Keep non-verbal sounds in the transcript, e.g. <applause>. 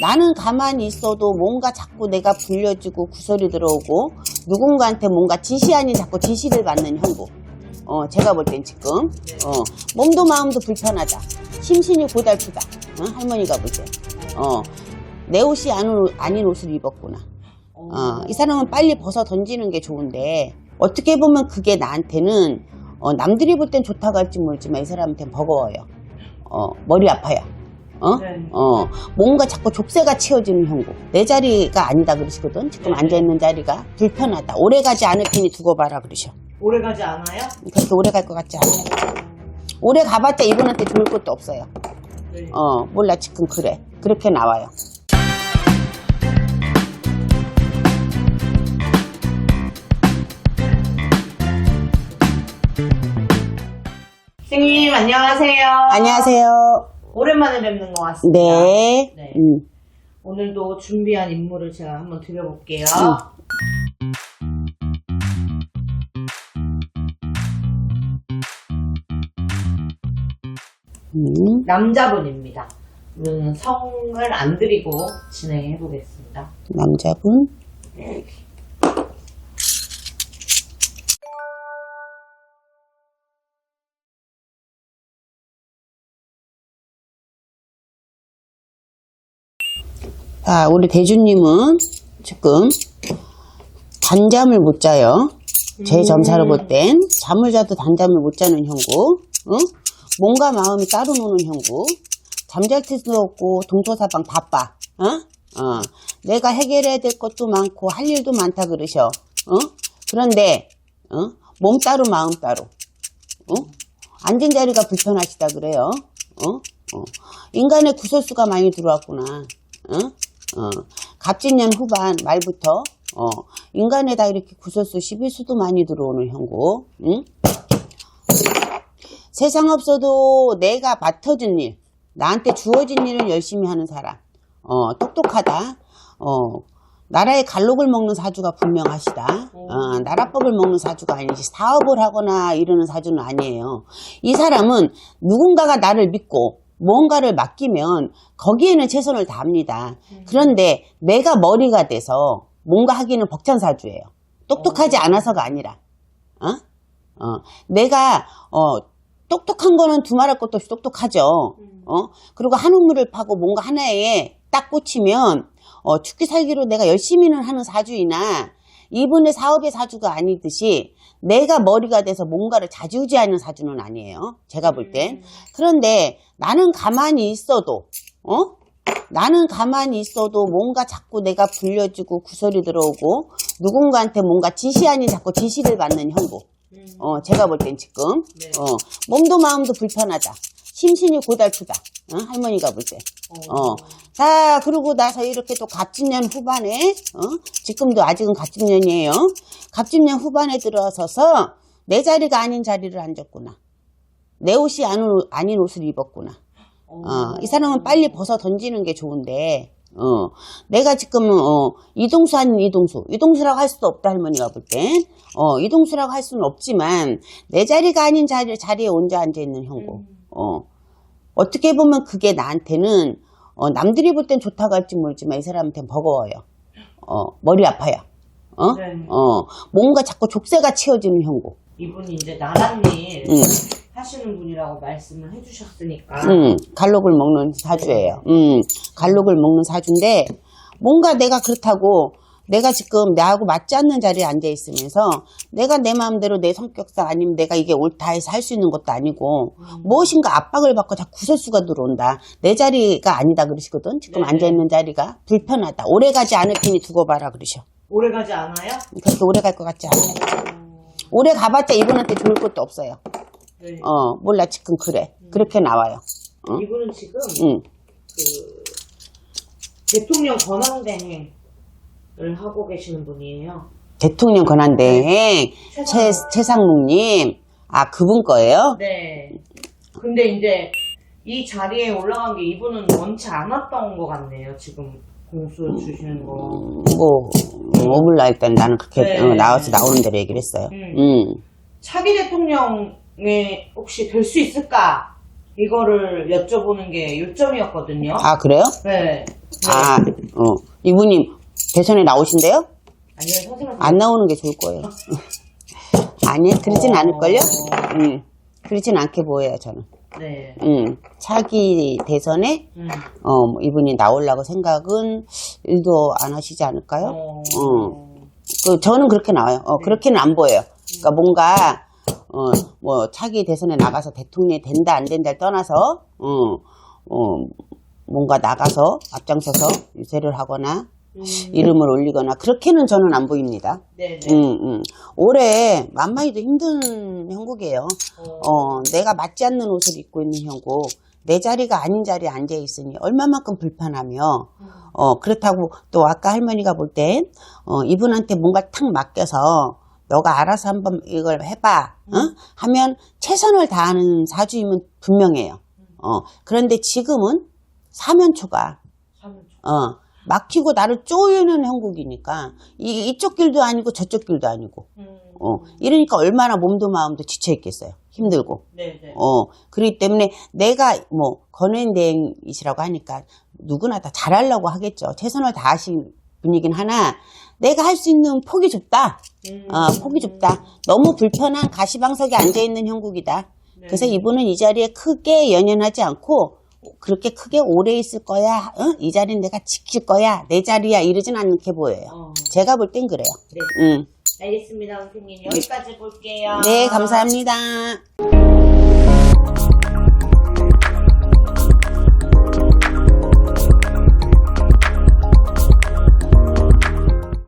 나는 가만히 있어도 뭔가 자꾸 내가 불려지고 구설이 들어오고 누군가한테 뭔가 지시 아닌 자꾸 지시를 받는 형부. 어, 제가 볼 땐 지금 어, 몸도 마음도 불편하다. 심신이 고달프다. 어, 할머니가 볼 때. 어, 내 옷이 아닌, 옷을 입었구나. 어, 이 사람은 빨리 벗어 던지는 게 좋은데 어떻게 보면 그게 나한테는 어, 남들이 볼 땐 좋다고 할지 모르지만 이 사람한테는 버거워요. 어, 머리 아파요. 어? 네. 어, 뭔가 자꾸 족쇄가 치워지는 형국. 내 자리가 아니다 그러시거든. 지금 네. 앉아있는 자리가 불편하다. 오래 가지 않을 테니 두고 봐라 그러셔. 오래 가지 않아요? 그렇게 오래 갈 것 같지 않아요. 오래 가봤자 이분한테 좋을 것도 없어요. 네. 어, 몰라 지금 그래. 그렇게 나와요. 선생님 안녕하세요. 안녕하세요. 오랜만에 뵙는 것 같습니다. 네. 네. 음. 오늘도 준비한 임무를 제가 한번 드려볼게요. 음. 남자분입니다. 오늘은 성을 안 드리고 진행해 보겠습니다. 남자분. 자, 우리 대주님은 지금 단잠을 못 자요. 제 점사를 볼땐 잠을 자도 단잠을 못 자는 형국. 응? 몸과 마음이 따로 노는 형국. 잠잘 틈도 없고 동서사방 바빠. 어? 어. 내가 해결해야 될 것도 많고 할 일도 많다 그러셔. 어? 그런데 어? 몸 따로 마음 따로. 어? 앉은 자리가 불편하시다 그래요. 어? 어. 인간의 구설수가 많이 들어왔구나. 어? 어. 갑진년 후반 말부터 어. 인간에다 이렇게 구설수 시비수도 많이 들어오는 형국. 응? 세상 없어도 내가 맡아준 일, 나한테 주어진 일을 열심히 하는 사람, 어, 똑똑하다, 어, 나라의 갈록을 먹는 사주가 분명하시다. 어, 나라법을 먹는 사주가 아니지 사업을 하거나 이러는 사주는 아니에요. 이 사람은 누군가가 나를 믿고 뭔가를 맡기면 거기에는 최선을 다합니다. 그런데 내가 머리가 돼서 뭔가 하기는 벅찬 사주예요. 똑똑하지 않아서가 아니라. 어? 어, 내가 어, 똑똑한 거는 두말할 것도 없이 똑똑하죠. 어? 그리고 한 우물을 파고 뭔가 하나에 딱 꽂히면 어, 죽기 살기로 내가 열심히는 하는 사주이나 이분의 사업의 사주가 아니듯이 내가 머리가 돼서 뭔가를 자주지하는 사주는 아니에요. 제가 볼 땐. 그런데 나는 가만히 있어도 어? 나는 가만히 있어도 뭔가 자꾸 내가 불려지고 구설이 들어오고 누군가한테 뭔가 지시 아닌 자꾸 지시를 받는 형부. 어, 제가 볼 땐 지금 네. 어, 몸도 마음도 불편하다. 심신이 고달프다. 어? 할머니가 볼 때. 어. 자, 그러고 나서 이렇게 또 갑진년 후반에, 어? 지금도 아직은 갑진년이에요. 갑진년 후반에 들어서서 내 자리가 아닌 자리를 앉았구나. 내 옷이 아닌, 옷- 옷을 입었구나. 어, 이 사람은 빨리 벗어 던지는 게 좋은데, 어, 내가 지금, 어, 이동수 아닌 이동수. 이동수라고 할 수도 없다, 할머니가 볼 땐. 어, 이동수라고 할 수는 없지만, 내 자리가 아닌 자리, 자리에 혼자 앉아있는 형고. 어, 어떻게 보면 그게 나한테는, 어, 남들이 볼 땐 좋다고 할지 모르지만, 이 사람한테는 버거워요. 어, 머리 아파요. 어? 네. 어, 뭔가 자꾸 족쇄가 치워지는 형고. 이분이 이제 나란 일 응. 하시는 분이라고 말씀을 해주셨으니까 음, 갈록을 먹는 사주예요. 음, 갈록을 먹는 사주인데 뭔가 내가 그렇다고 내가 지금 나하고 맞지 않는 자리에 앉아 있으면서 내가 내 마음대로 내 성격상 아니면 내가 이게 옳다 해서 할 수 있는 것도 아니고 무엇인가 압박을 받고 자꾸 구설수가 들어온다. 내 자리가 아니다 그러시거든. 지금 네. 앉아 있는 자리가 불편하다. 오래 가지 않을 테니 두고 봐라 그러셔. 오래 가지 않아요? 그렇게 오래 갈 것 같지 않아요. 오래 가봤자 이분한테 좋을 것도 없어요. 네. 어, 몰라 지금 그래. 그렇게 나와요. 어? 이분은 지금 응. 그 대통령 권한대행을 하고 계시는 분이에요. 대통령 권한대행 최, 최상목. 최상묵님 아 그분 거예요? 네. 근데 이제 이 자리에 올라간 게 이분은 원치 않았던 것 같네요. 지금 공수 주시는 거. 뭐 오물라 일단 나는 그렇게 네. 어, 나와서 나오는 대로 얘기를 했어요. 음. 음. 차기 대통령에 혹시 될 수 있을까? 이거를 여쭤보는 게 요점이었거든요. 아, 그래요? 네. 네. 아, 어. 이분이 대선에 나오신대요? 아니요, 선생님. 안 나오는 게 좋을 거예요. <laughs> 아니, 그러진 어. 않을걸요? 음, 그러진 않게 보여요, 저는. 네. 음, 차기 대선에, 음. 어, 뭐 이분이 나오려고 생각은 일도 안 하시지 않을까요? 어. 그, 저는 그렇게 나와요. 어, 그렇게는 안 보여요. 그러니까 뭔가, 어, 뭐, 차기 대선에 나가서 대통령이 된다, 안 된다를 떠나서, 어, 어, 뭔가 나가서 앞장서서 유세를 하거나, 음. 이름을 올리거나, 그렇게는 저는 안 보입니다. 네네. 음, 음. 올해 만만히도 힘든 형국이에요. 어, 내가 맞지 않는 옷을 입고 있는 형국. 내 자리가 아닌 자리에 앉아 있으니 얼마만큼 불편하며, 어, 그렇다고 또 아까 할머니가 볼 땐, 어, 이분한테 뭔가 탁 맡겨서 너가 알아서 한번 이걸 해봐, 어? 하면 최선을 다하는 사주임은 분명해요. 어, 그런데 지금은 사면초가, 어, 막히고 나를 쪼이는 형국이니까, 이, 이쪽 길도 아니고 저쪽 길도 아니고, 음. 어, 이러니까 얼마나 몸도 마음도 지쳐 있겠어요. 힘들고. 네네. 어, 그렇기 때문에 내가 뭐, 권위대행이시라고 하니까 누구나 다 잘하려고 하겠죠. 최선을 다하신 분이긴 하나, 내가 할 수 있는 폭이 좁다. 음. 어, 폭이 좁다. 너무 불편한 가시방석에 앉아 있는 형국이다. 네. 그래서 이분은 이 자리에 크게 연연하지 않고, 그렇게 크게 오래 있을 거야. 어? 이 자리는 내가 지킬 거야. 내 자리야. 이러진 않게 보여요. 어. 제가 볼 땐 그래요. 네. 음. 알겠습니다, 선생님. 여기까지 볼게요. 네, 감사합니다.